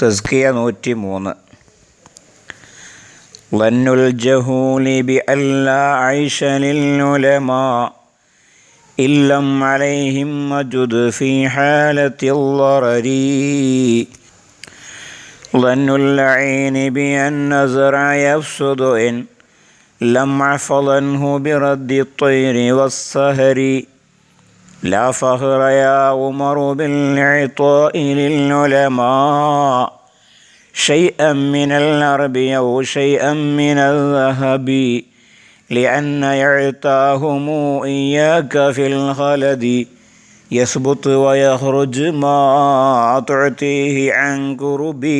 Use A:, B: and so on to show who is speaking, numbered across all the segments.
A: തസ്കിയ നൂറ്റി മൂന്ന് ظن الجهول بأن لا عيش للعلماء إن لم عليهم وجد في حالة الضرر ظن العين بأن الزرع يفسد إن لم عفظنه برد الطير والسهر لا فخر يا عمر بالإعطاء للعلماء. شيئا من الأرب أو شيئا من الذهب لأن يعطاهم إياك في الخلد. يثبت ويخرج ما تعطيه عن كربي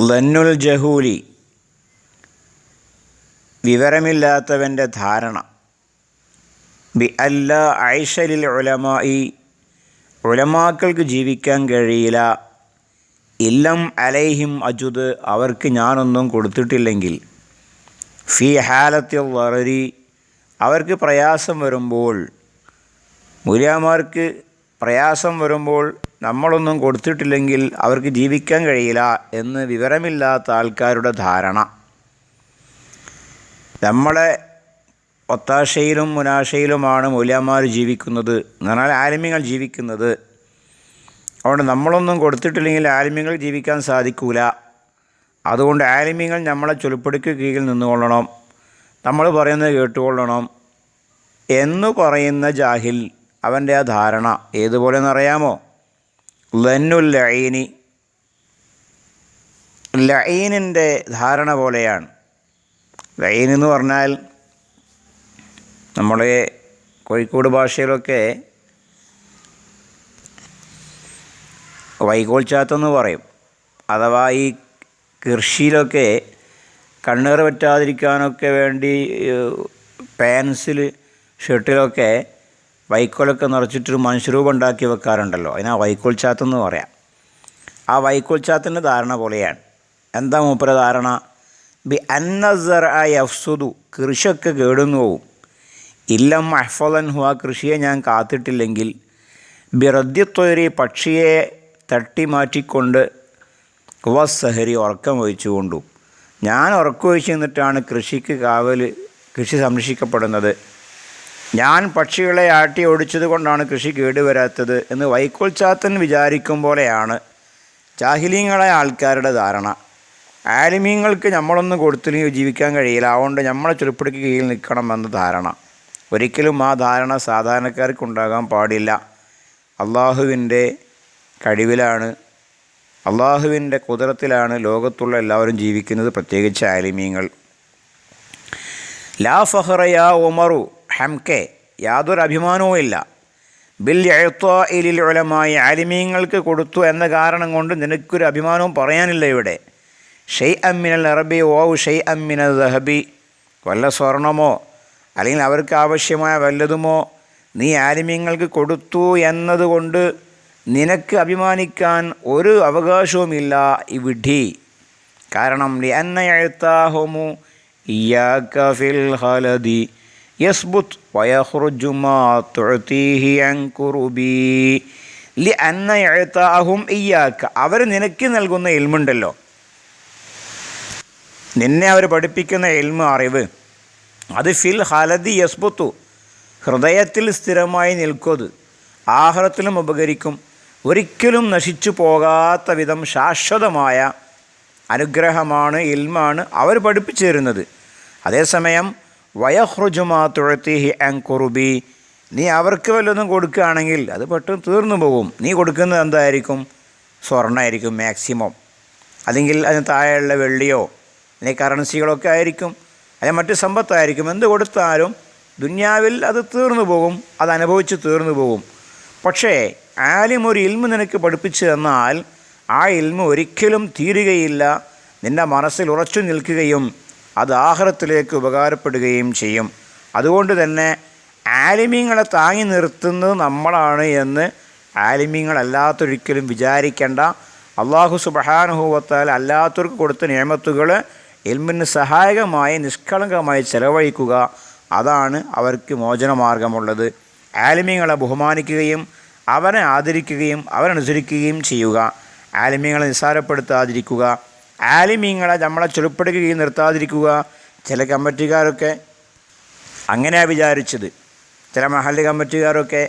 A: ظن الجهولي വിവരമില്ലാത്തവന്റെ ധാരണ. ബി അല്ല ഐഷലിൽ ഉലമായി ഉലമാക്കൾക്ക് ജീവിക്കാൻ കഴിയില്ല. ഇല്ലം അലൈഹിം അജുദ് അവർക്ക് ഞാനൊന്നും കൊടുത്തിട്ടില്ലെങ്കിൽ. ഫി ഹാലത്തിൽ വറരി അവർക്ക് പ്രയാസം വരുമ്പോൾ മുരിയാമാർക്ക് പ്രയാസം വരുമ്പോൾ നമ്മളൊന്നും കൊടുത്തിട്ടില്ലെങ്കിൽ അവർക്ക് ജീവിക്കാൻ കഴിയില്ല എന്ന് വിവരമില്ലാത്ത ആൾക്കാരുടെ ധാരണ. നമ്മളെ ഒത്താശയിലും മുനാശയിലുമാണ് മൂല്യന്മാർ ജീവിക്കുന്നത്. എന്ന് പറഞ്ഞാൽ ആലിമ്യങ്ങൾ ജീവിക്കുന്നത്. അതുകൊണ്ട് നമ്മളൊന്നും കൊടുത്തിട്ടില്ലെങ്കിൽ ആലിമ്യങ്ങൾ ജീവിക്കാൻ സാധിക്കൂല. അതുകൊണ്ട് ആലിമ്യങ്ങൾ നമ്മളെ ചൊലുപ്പടിക്ക് കീഴിൽ നിന്നുകൊള്ളണം. നമ്മൾ പറയുന്നത് കേട്ടുകൊള്ളണം. എന്ന് പറയുന്ന ജാഹിൽ അവന്റെ ആ ധാരണ ഏതുപോലെ എന്നറിയാമോ ലന്നുൽ ലൈനി ലൈനിന്റെ ധാരണ പോലെയാണ്. ലൈൻ എന്ന് പറഞ്ഞാൽ നമ്മളെ കോഴിക്കോട് ഭാഷയിലൊക്കെ വൈകോൾ ചാത്തെന്ന് പറയും. അഥവാ ഈ കൃഷിയിലൊക്കെ കണ്ണീർ പറ്റാതിരിക്കാനൊക്കെ വേണ്ടി പാൻസിൽ ഷർട്ടിലൊക്കെ വൈക്കോലൊക്കെ നിറച്ചിട്ടൊരു മനുഷ്യരൂപം ഉണ്ടാക്കി വെക്കാറുണ്ടല്ലോ. അതിനാ വൈക്കോൽ ചാത്തെന്ന് പറയാം. ആ വൈക്കോൽ ചാത്തിന്റെ ധാരണ പോലെയാണ്. എന്താ മൂപ്പര ധാരണ? ബി അന്നസറായ അഫ്സുദു കൃഷിയൊക്കെ കേടുന്നു പോവും. ഇല്ലം അഹ്ഫലൻ ഹുവ കൃഷിയെ ഞാൻ കാത്തിട്ടില്ലെങ്കിൽ ബിറദ്യത്തൊരി പക്ഷിയെ തട്ടി മാറ്റിക്കൊണ്ട് വസഹരി ഉറക്കം വഹിച്ചുകൊണ്ടു ഞാൻ ഉറക്കം വഹിച്ചു നിന്നിട്ടാണ് കൃഷിക്ക് കാവൽ കൃഷി സംരക്ഷിക്കപ്പെടുന്നത്. ഞാൻ പക്ഷികളെ ആട്ടി ഓടിച്ചത് കൊണ്ടാണ് കൃഷി കേടുവരാത്തത് എന്ന് വൈക്കോൽ ചാത്തൻ വിചാരിക്കും പോലെയാണ് ജാഹിലീങ്ങളെ ആൾക്കാരുടെ ധാരണ. ആലിമീങ്ങൾക്ക് നമ്മളൊന്നും കൊടുത്തില്ലെങ്കിൽ ജീവിക്കാൻ കഴിയില്ല. അതുകൊണ്ട് നമ്മളെ ചുരുപ്പിടിക്ക് കീഴിൽ നിൽക്കണം എന്ന ധാരണ. ഒരിക്കലും ആ ധാരണ സാധാരണക്കാർക്ക് ഉണ്ടാകാൻ പാടില്ല. അള്ളാഹുവിന്റെ കഴിവിലാണ് അള്ളാഹുവിന്റെ കുതിരത്തിലാണ് ലോകത്തുള്ള എല്ലാവരും ജീവിക്കുന്നത് പ്രത്യേകിച്ച് ആലിമീങ്ങൾ. ലാ ഫഹറയാ ഉമറു ഹംകെ യാതൊരു അഭിമാനവും ഇല്ല. ബിൽ ഉലമായി ആലിമീങ്ങൾക്ക് കൊടുത്തു എന്ന കാരണം കൊണ്ട് നിനക്കൊരു അഭിമാനവും പറയാനില്ല ഇവിടെ. ഷെയ് അമ്മിനൽ അറബി ഓ ഷെയ് അമ്മിനൽ ദഹബി. വല്ല സ്വർണമോ? അല്ലെങ്കിൽ അവർക്ക് ആവശ്യമായ വല്ലതുമോ? നീ ആലിമ്യങ്ങൾക്ക് കൊടുത്തു എന്നതുകൊണ്ട് നിനക്ക് അഭിമാനിക്കാൻ ഒരു അവകാശവുമില്ല ഈ വിഡി കാരണം ലി അന്ന എഴുത്താഹുമു ഇയാക്ക ഫിൽ ഹലദി യസ്ബുത്ത് വയഹ്റുജുമാ തുഴത്തീഹി അങ്കുറുബി ലി അന്ന എഴുത്താഹും ഇയാക്ക അവർ നിനക്ക് നൽകുന്ന ഇൽമുണ്ടല്ലോ. നിന്നെ അവർ പഠിപ്പിക്കുന്ന എൽമ അറിവ്. അത് ഫിൽ ഹലദി യസ്ബുത്തു. ഹൃദയത്തിൽ സ്ഥിരമായി നിൽക്കുന്നത് ആഹാരത്തിലും ഉപകരിക്കും. ഒരിക്കലും നശിച്ചു പോകാത്ത വിധം ശാശ്വതമായ അനുഗ്രഹമാണ് ഇൽമാണ് അവർ പഠിപ്പിച്ചു തരുന്നത്. അതേസമയം വയഹ്റുജുമാ തുഴത്തിഹി കുറുബി നീ അവർക്ക് വല്ലതും കൊടുക്കുകയാണെങ്കിൽ അത് പെട്ടെന്ന് തീർന്നു പോകും. നീ കൊടുക്കുന്നത് എന്തായിരിക്കും? സ്വർണമായിരിക്കും മാക്സിമം അല്ലെങ്കിൽ അതിന് താഴെയുള്ള വെള്ളിയോ അല്ലെങ്കിൽ കറൻസികളൊക്കെ ആയിരിക്കും അല്ലെങ്കിൽ മറ്റ് സമ്പത്തായിരിക്കും എന്ത് കൊടുത്താലും ദുന്യാവിൽ അത് തീർന്നു പോകും അത് അനുഭവിച്ച് തീർന്നു പോകും. പക്ഷേ ആലിം ഒരു ഇൽമു നിനക്ക് പഠിപ്പിച്ചു തന്നാൽ ആ ഇൽമ ഒരിക്കലും തീരുകയില്ല നിന്റെ മനസ്സിൽ ഉറച്ചു നിൽക്കുകയും അത് ആഹ്റത്തിലേക്ക് ഉപകാരപ്പെടുകയും ചെയ്യും. അതുകൊണ്ട് തന്നെ ആലിമ്യങ്ങളെ താങ്ങി നിർത്തുന്നത് നമ്മളാണ് എന്ന് ആലിമ്യങ്ങളല്ലാത്തൊരിക്കലും വിചാരിക്കേണ്ട. അള്ളാഹു സുബഹാനുഭവത്താൽ അല്ലാത്തവർക്ക് കൊടുത്ത നിയമത്തുകൾ എൽമിന് സഹായകമായി നിഷ്കളങ്കമായി ചെലവഴിക്കുക. അതാണ് അവർക്ക് മോചനമാർഗമുള്ളത്. ആലിമ്യങ്ങളെ ബഹുമാനിക്കുകയും അവനെ ആദരിക്കുകയും അവനനുസരിക്കുകയും ചെയ്യുക. ആലിമ്യങ്ങളെ നിസ്സാരപ്പെടുത്താതിരിക്കുക. ആലിമ്യങ്ങളെ നമ്മളെ ചെളിപ്പെടുക്കുകയും നിർത്താതിരിക്കുക. ചില കമ്മിറ്റിക്കാരൊക്കെ അങ്ങനെയാണ് വിചാരിച്ചത്. ചില മഹല്ല് കമ്മിറ്റിക്കാരൊക്കെ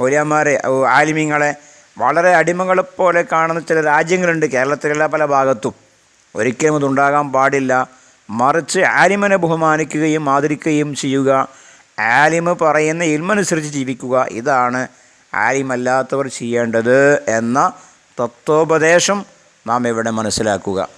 A: മൗലിയന്മാരെ ആലിമ്യങ്ങളെ വളരെ അടിമകളെപ്പോലെ കാണുന്ന ചില രാജ്യങ്ങളുണ്ട് കേരളത്തിലുള്ള പല ഭാഗത്തും. ഒരിക്കലും അതുണ്ടാകാൻ പാടില്ല. മറിച്ച് ആലിമനെ ബഹുമാനിക്കുകയും ആദരിക്കുകയും ചെയ്യുക. ആലിമ് പറയുന്ന ഇൽമനുസരിച്ച് ജീവിക്കുക. ഇതാണ് ആലിമല്ലാത്തവർ ചെയ്യേണ്ടത് എന്ന തത്വോപദേശം നാം ഇവിടെ മനസ്സിലാക്കുക.